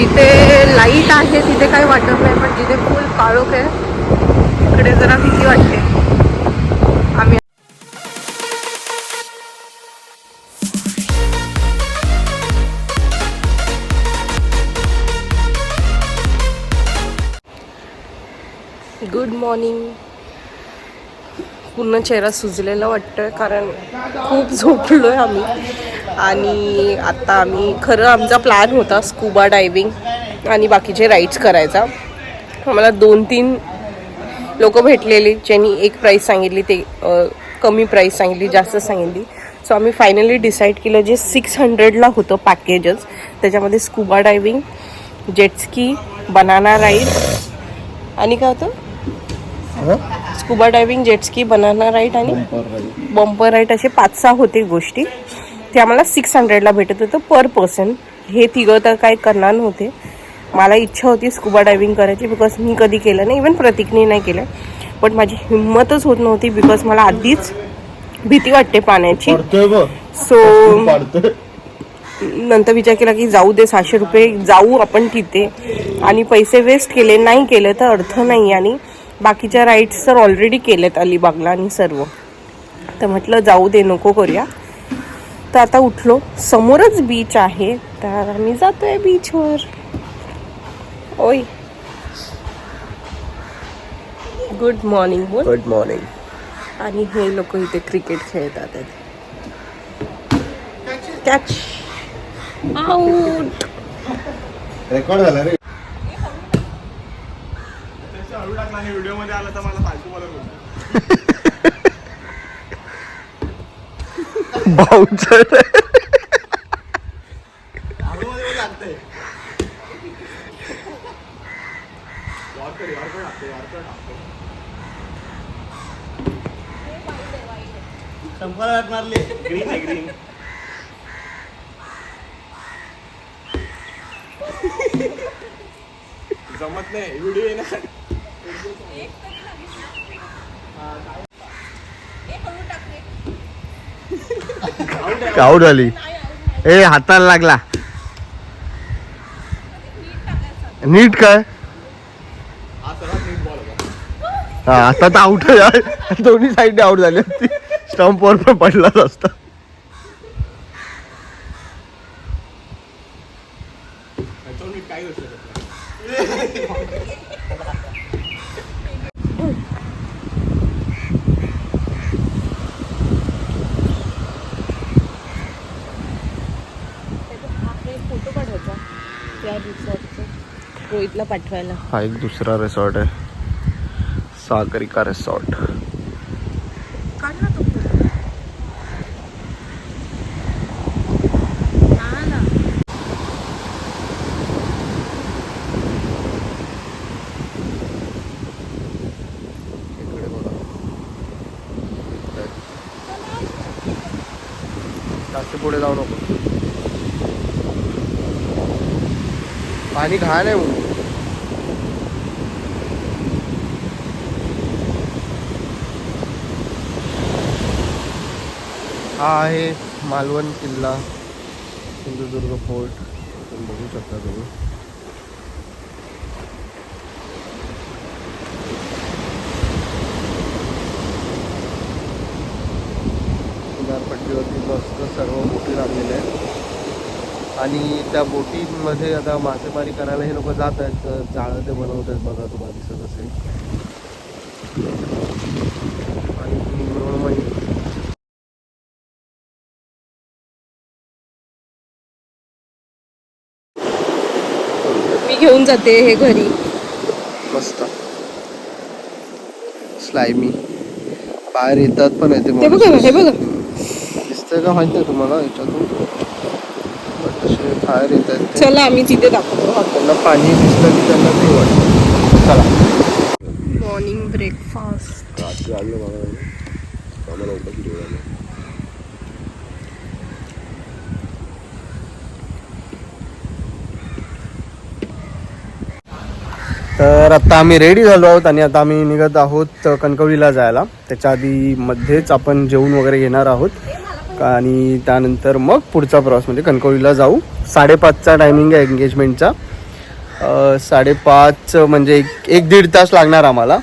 जिथे लाइट आहे तिथे काही वाटत नाही पण जिथे फुल काळोख आहे तिकडे जरा भीती वाटते. आम्ही गुड मॉर्निंग पूर्ण चेहरा सुजलेला वाटतोय कारण खूप झोपलो आहे आम्ही. आणि आता आम्ही खरं आमचा प्लॅन होता स्कुबा डायविंग आणि बाकीचे राईड्स करायचा. आम्हाला दोन तीन लोक भेटलेली ज्यांनी एक प्राईस सांगितली ते कमी प्राईस सांगितली जास्त सांगितली. सो आम्ही फायनली डिसाईड केलं जे सिक्स हंड्रेडला होतं पॅकेजच त्याच्यामध्ये scuba diving jet ski banana ride आणि काय होतं? Scuba diving jet ski banana ride आणि बंपर राईड असे पाच सहा होते गोष्टी. ते आम्हाला सिक्स हंड्रेडला भेटत होतं पर पर्सन हे तिघं तर काय करणार नव्हते. मला इच्छा होती स्कुबा डायव्हिंग करायची बिकॉज मी कधी केलं नाही. इवन प्रतीकने नाही केलं. बट माझी हिंमतच होत नव्हती बिकॉज मला आधीच भीती वाटते पाण्याची. सो नंतर विचार केला की जाऊ दे सहाशे रुपये जाऊ आपण तिथे. आणि पैसे वेस्ट केले नाही केले तर अर्थ नाही. आणि बाकीच्या राईड्स तर ऑलरेडी केलेत अलिबागला आणि सर्व. तर म्हटलं जाऊ दे नको करूया. तर आता उठलो. समोरच बीच आहे. तर आम्ही जातोय बीचवर ओय. गुड मॉर्निंग बोल. गुड मॉर्निंग आणि हे लोक इथे क्रिकेट खेळतात. कॅच आऊट रेकॉर्ड झाला रे. भाऊचं. मारले. ग्रीन आहे ग्रीन जमत नाही व्हिडिओ येणार. आऊट झाली ए हाताला लागला. नीट काय? हा आता तर आउट दोन्ही साईडने आउट झाली होती. स्टंपवर पण पडलाच असता. त्याच्यावर मी काय रोहितला पाठवायला. हा एक दुसरा रिसॉर्ट आहे. सागरिका रिसॉर्ट तो. हा पुढे जाऊ नको. पाणी घाण आहे म्हणून. हा आहे मालवण किल्ला सिंधुदुर्ग फोर्ट. आपण बघू शकता तुम्ही. किनारपट्टीवरती मस्त सर्व बोटी लागलेल्या आहेत. आणि त्या बोटीमध्ये आता मासेमारी करायला हे लोक जात आहेत तर जाळं ते बनवत आहेत बघा तुम्हाला दिसत असेल आणि मृण्मयी मी घेऊन जाते हे घरी. मस्त. स्लायमी बाहेर येतात पण येते ते बघा हे बघा. दिसतंय का माहिती आहे तुम्हाला याच्यातून? पण तसे बाहेर येत आहेत ते. चला आम्ही तिथे दाखवतो. त्यांना पाणी दिसलं की त्यांना ते वाटतं. चला. मॉर्निंग ब्रेकफास्ट रात्री आलो मला आम्हाला उठत जेवायला तर आता आम्ही रेडी झालो आहोत आणि आता आम्ही निघत आहोत कणकवलीला जायला. त्याच्या आधी मध्येच आपण जेवण वगैरे घेणार आहोत. आणि त्यानंतर मग पुढचा प्रवास म्हणजे कणकवलीला जाऊ. साडेपाचचा टायमिंग आहे एंगेजमेंटचा साडेपाच म्हणजे एक एक दीड तास लागणार आम्हाला.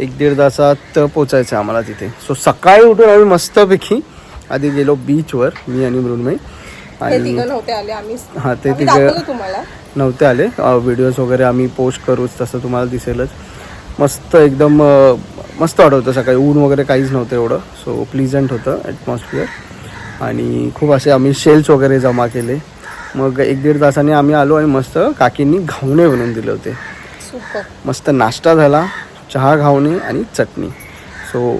एक दीड तासात पोचायचं आहे आम्हाला तिथे. सो सकाळी उठून आम्ही मस्तपैकी आधी गेलो बीचवर मी आणि मृण्मयी. आणि हां ते तिघं नव्हते आले. व्हिडिओज वगैरे आम्ही पोस्ट करूच तसं तुम्हाला दिसेलच. मस्त एकदम मस्त वाटत सकाळी. ऊन वगैरे काहीच नव्हतं एवढं. सो प्लिजंट होतं ॲटमॉस्फिअर आणि खूप असे आम्ही शेल्स वगैरे जमा केले. मग एक दीड तासाने आम्ही आलो आणि मस्त काकींनी घावणे बनवून दिले होते. मस्त नाश्ता झाला चहा घावणे आणि चटणी. सो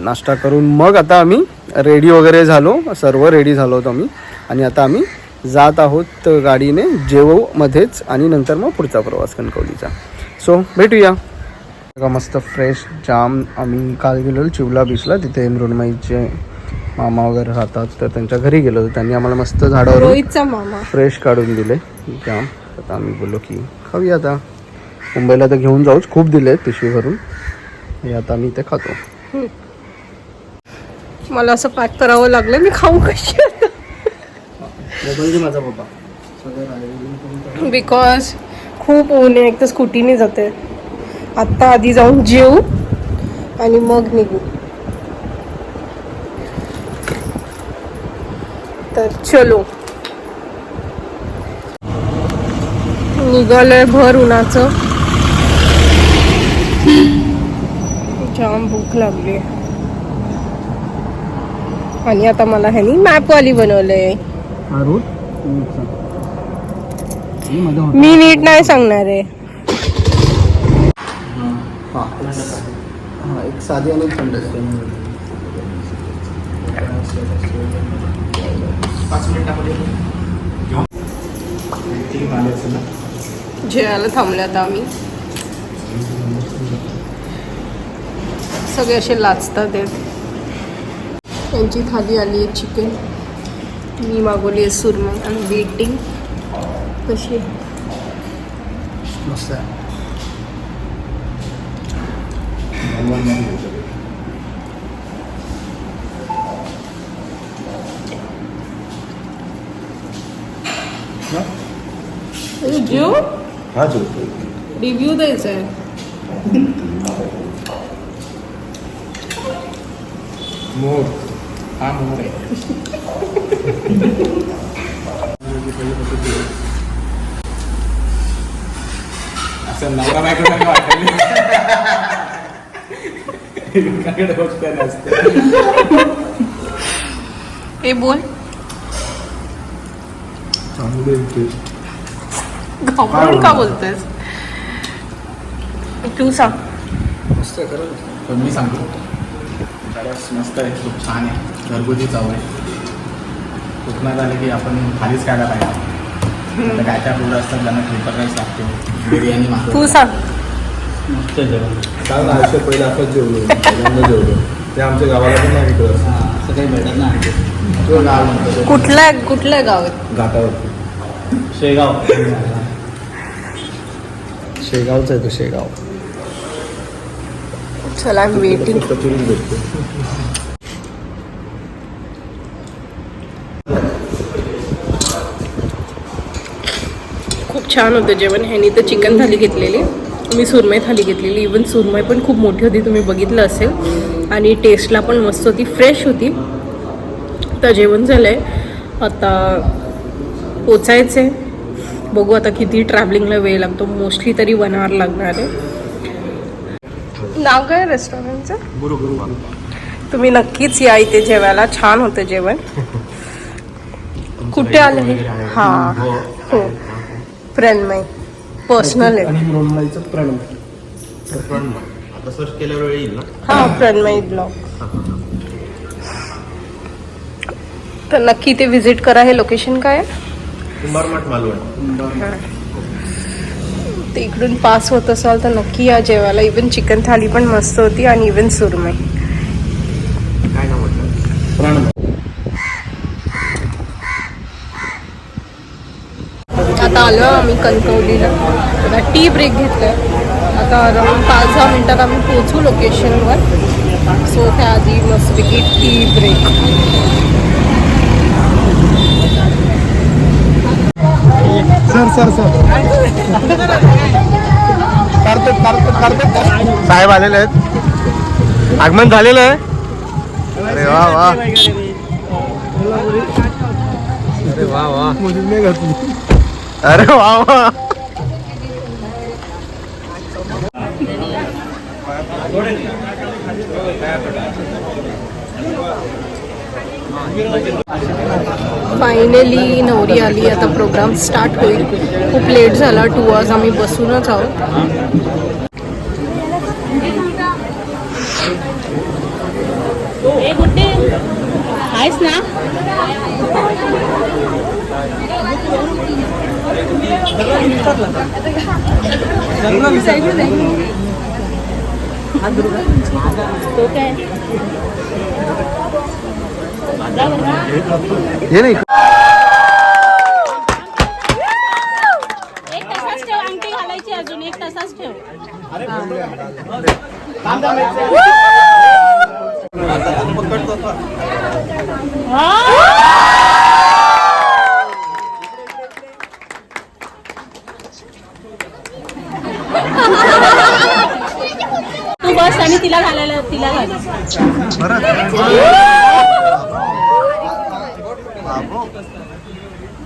नाश्ता करून मग आता आम्ही रेडी वगैरे झालो. सर्व रेडी झालो होतो आम्ही. आणि आता आम्ही जात आहोत गाडीने जेवमध्येच आणि नंतर मग पुढचा प्रवास कणकवलीचा. सो भेटूया. बघा मस्त फ्रेश जाम आम्ही काल गेलेलो चिवला बीचला तिथे मृण्मयीचे मामा वगैरे राहतात. तर त्यांच्या घरी गेलो होतो. त्यांनी आम्हाला मस्त झाडावर फ्रेश काढून दिले. जाम आता आम्ही बोललो की खाऊया आता. मुंबईला तर घेऊन जाऊच. खूप दिले पिशवी भरून. हे आता आम्ही इथे खातो. मला असं पॅक करावं लागलं. मी खाऊ कशी? मोबाईल माझा बाबा. बिकॉज खूप ऊन आहे एक तर स्कूटीने जाते. आत्ता आधी जाऊन जेऊ आणि मग निघू. तर चलो. निघालंय भर उन्हाचं. जाम भूक लागली. आणि आता मला ह्यानी मॅपवाली बनवलंय. हा मी नीट नाही सांगणार आहे. हा एक साधी आणि एक थंड पाच मिनिटामध्ये जेवायला थांबले आता आम्ही. सगळे असे लाचतात त्यांची थाली आली आहे चिकन मी मागवली आहे सुरमई आणि वेटिंग कशी? आहे? मस्त जेव हा रिव्ह्यू द्यायचा आहे. मोर. हा मोर आहे. असं नवरा बायको सारखं वाटायला एकाकडे बघताना असतं हे बोल. घाबरून का बोलतोयस? तू सांग. मस्त खरं. पण मी सांगतो. बऱ्याच मस्त आहे. खूप छान आहे. घरगुती चव आहे. कोकणात आले की आपण खालीच खायला पाहिजे. काय काय फूड असतात ज्यांना ट्रिपल राईस लागते बिर्याणी तू सांग. मस्त जेवण. काल आयुष्य पहिलं असंच जेवलो. पहिल्यांदा जेवलो. ते आमच्या गावाला पण नाही इकडं असं काही भेटत नाही. तो गाव म्हणतो तो. कुठल्या कुठल्या गाव? आहे घाटावरती शेगाव. शेगावचा आहे तो शेगाव. चला आय वेटिंग खूप छान होतं जेवण. ह्यानी तर चिकन थाली घेतलेली. मी सुरमई थाली घेतलेली. इवन सुरमई पण खूप मोठी होती तुम्ही बघितलं असेल. आणि टेस्टला पण मस्त होती फ्रेश होती. तर जेवण झालं आहे आता पोचायचं आहे बघू आता किती ट्रॅव्हलिंगला वेळ लागतो. मोस्टली तरी वन आवर लागणार आहे. नाव काय रेस्टॉरंटचं गुरु गुरु तुम्ही नक्कीच या इथे जेवायला. छान होतं जेवण. कुठे आलं? हे. हां. हो. प्रणमय पर्सनल आहे. आणि मृण्मयीचं प्रणव आता सर्च केल्यावर येईल ना? हा प्रणमय ब्लॉग तर नक्की इथे व्हिजिट करा. हे लोकेशन काय आहे? कुंभारमठ मालवण. ते इकडून पास होत असाल तर नक्की या जेवायला. इवन चिकन थाली पण मस्त होती आणि इवन सुरमई. काय नाव म्हटलं? प्रणव आता आलो आम्ही कणकवलीला. आता टी ब्रेक घेतलाय. आता अराउंड पाच दहा मिनिटात आम्ही पोचू लोकेशनवर सो त्याआधी मस्तपैकी tea break sir sir sir. Kartik Kartik Kartik. साहेब आलेले आहेत. आगमन झालेलं आहे. अरे वा वा. अरे वा वा. अरे वा वा. फायनली नवरी आली. आता प्रोग्राम स्टार्ट होईल. खूप लेट झाला. टू आवर्स आम्ही बसूनच आहोत. आहेस ना तो काय हे नाही। एक तसाच ठेव अंगठी घालायची अजून एक तसाच ठेव. तू बस आणि तिला घालायला तिला घाल.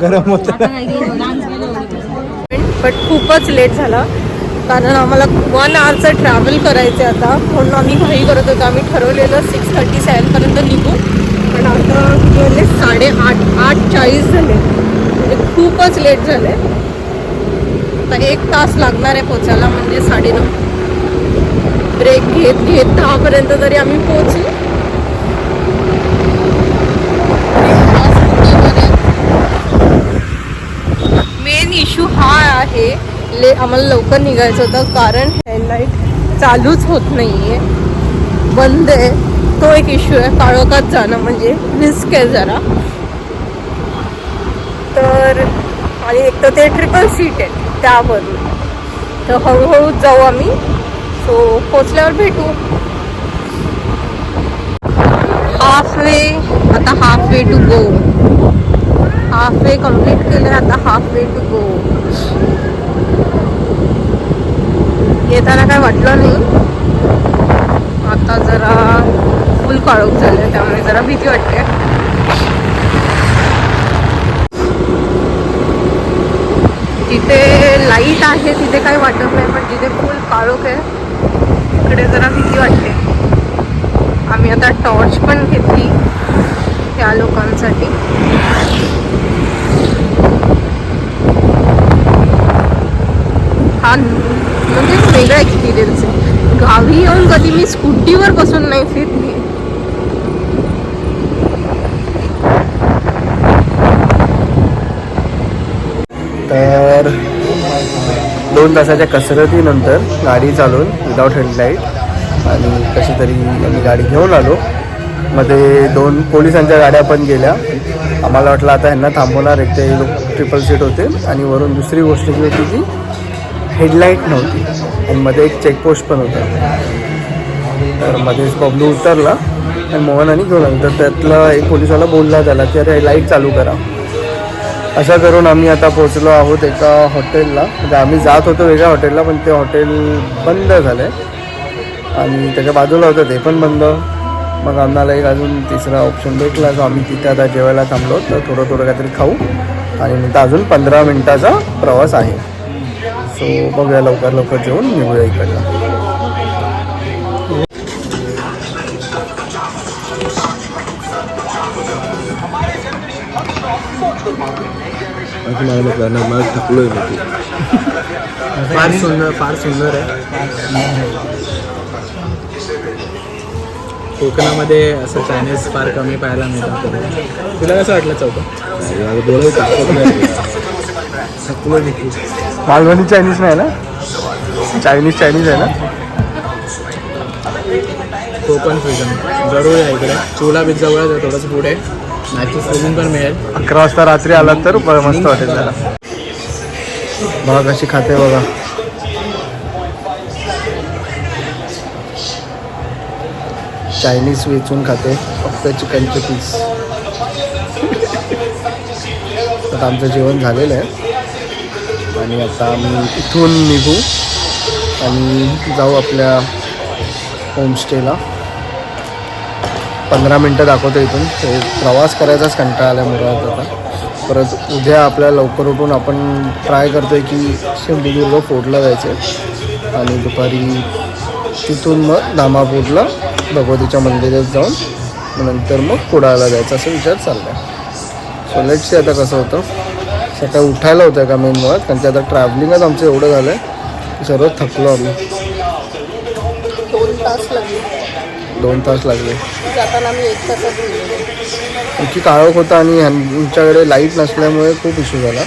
गरम होत. बट खूपच लेट झाला. कारण आम्हाला वन आवरचं ट्रॅव्हल करायचं आहे आता. म्हणून आम्ही घाई करत होतो. आम्ही ठरवलेलं सिक्स थर्टी सेवनपर्यंत निघू. पण आता गेले साडेआठ आठ चाळीस झाले. म्हणजे खूपच लेट झाले. आता एक तास लागणार आहे पोचायला म्हणजे साडेनऊ. ब्रेक घेत घेत दहापर्यंत तरी आम्ही पोचू मेन इश्यू हा आहे ले आम्हाला लवकर निघायचं होतं कारण हेडलाईट चालूच होत नाही आहे बंद आहे. तो एक इश्यू आहे. काळोखात जाणं म्हणजे रिस्क आहे जरा. तर आणि एक तर ते ट्रिपल सीट आहे त्यावरून. तर हळूहळू जाऊ आम्ही. सो पोचल्यावर भेटू. हाफ वे आता half way to go half way complete केलं आता हाफ वे टू गो येताना काय वाटलं नाही. आता जरा फुल काळोख झालं त्यामुळे जरा भीती वाटते. जिथे लाइट आहे तिथे काही वाटत नाही पण जिथे फुल काळोख आहे इकडे जरा भीती वाटते. आम्ही आता टॉर्च पण घेतली त्या लोकांसाठी. हा म्हणजे वेगळा एक्सपिरियन्स आहे. गावी येऊन कधी मी स्कूटीवर बसून नाही फिरली. तर दोन तासाच्या कसरतीनंतर गाडी चालवून विदाऊट हेडलाईट आणि कशी तरी आम्ही गाडी घेऊन आलो. मध्ये दोन पोलिसांच्या गाड्या पण गेल्या. आम्हाला वाटलं आता ह्यांना थांबवणार एक ते लोक ट्रिपल सीट होते आणि वरून दुसरी गोष्ट जी होती की हेडलाईट नव्हती. आणि मध्ये एक चेकपोस्ट पण होता. तर मध्येच बबलू उतरला आणि मोहनाने घेऊन आलं तर त्यातला एक पोलिसाला बोलला त्याला की अरे लाइट चालू करा. असं करून आम्ही आता पोचलो आहोत एका हॉटेलला. म्हणजे आम्ही जात होतो वेगळ्या हॉटेलला पण ते हॉटेल बंद झालं आहे आणि त्याच्या बाजूला होतं ते पण बंद. मग आम्हाला एक अजून तिसरा ऑप्शन भेटला जो आम्ही तिथे आता जेवायला थांबलो. तर थोडं थोडं काहीतरी खाऊ. आणि नंतर अजून पंधरा मिनटाचा प्रवास आहे. सो बघूया लवकर लवकर जेवून निघूया इकडनं फार सुंदर फार सुंदर आहे. कोकणामध्ये असं चायनीज फार कमी पाहायला मिळतात तुला कसं वाटलं चौक मालवणी चायनीज नाही ना? चायनीज चायनीज आहे ना? कोकण फ्युजन जरूर आहे इकडे. चुला बीच जवळच आहे थोडंसं पुढे. नॅचरल फ्युजन पण मिळेल. अकरा वाजता रात्री आला तर ब- मस्त वाटेल जरा बघा कशी खाते बघा. चायनीज वेचून खाते. फक्त चिकनचे पीस आता आमचं जेवण झालेलं आहे. आणि आता आम्ही इथून निघू. आणि जाऊ आपल्या होमस्टेला पंधरा मिनटं दाखवतो इथून. ते प्रवास करायचाच कंटाळा आला मुळात आता. परत उद्या आपल्या लवकर उठून आपण ट्राय करतो आहे की सिंधुदुर्ग फोर्टला जायचं आणि दुपारी तिथून मग धामापूरला भगवतीच्या मंदिरात जाऊन नंतर मग कुडाळला जायचं असं विचार चालला आहे सो लेट्स आता कसं होतं. सकाळी उठायला होतं का मेन मुळात? कारण की आता ट्रॅव्हलिंगच आमचं एवढं झालं आहे की सर्व थकलो आम्ही. दोन तास लागले. जाताना आम्ही एक तासात गेलो इतकी काळोख होता आणि ह्यांच्याकडे लाइट नसल्यामुळे खूप इश्यू झाला.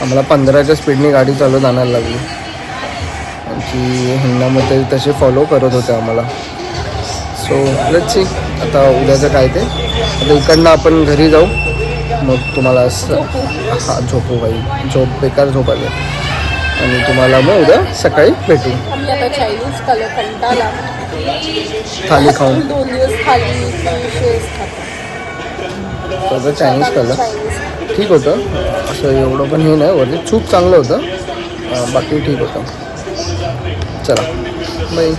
आम्हाला पंधराच्या स्पीडने गाडी चालवत आणायला लागली. आणखी ह्यांना मग ते तसे फॉलो करत होते आम्हाला. सो लेट्स सी आता उद्याचं काय ते. आता इकडनं आपण घरी जाऊ. मग तुम्हाला असं हां झोपू बाई. झोप बेकार झोप आली. आणि तुम्हाला मग उद्या सकाळी भेटू. चायनीज थाली खाऊन. दोन दिवस खाली फिशेस खातो तर चायनीज खाल्लं. ठीक होतं. असं एवढं पण हे नाही. वरती खूप चांगलं होतं. बाकी ठीक होतं. चला. बाई.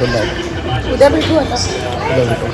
Good night. उद्या भेटू आता. उद्या भेटू.